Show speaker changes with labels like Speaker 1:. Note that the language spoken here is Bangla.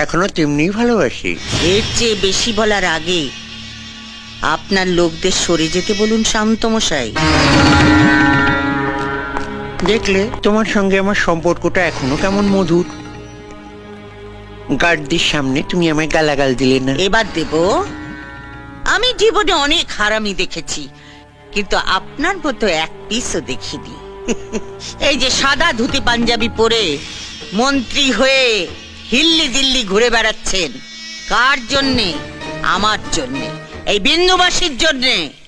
Speaker 1: এখনও তেমনিই ভালোবাসি।
Speaker 2: এর চেয়ে বেশি বলার আগে আপনার লোকদের সরে যেতে বলুন শান্ত মশাই
Speaker 1: দেখলে তোমার সঙ্গে আমার সম্পর্কটা এখনও কেমন মধুর। গার্ডদের সামনে তুমি আমায় গালাগাল দিলে না।
Speaker 2: এবার দেব। আমি জীবনে অনেক হারামি দেখেছি কিন্তু আপনার মতো এক পিসও দেখিনি। এই যে সাদা ধুতি পাঞ্জাবি পরে মন্ত্রী হয়ে হিল্লি দিল্লি ঘুরে বেড়াচ্ছেন। কার জন্যে? আমার জন্যে। এই বিন্দুবাসীর জন্যে।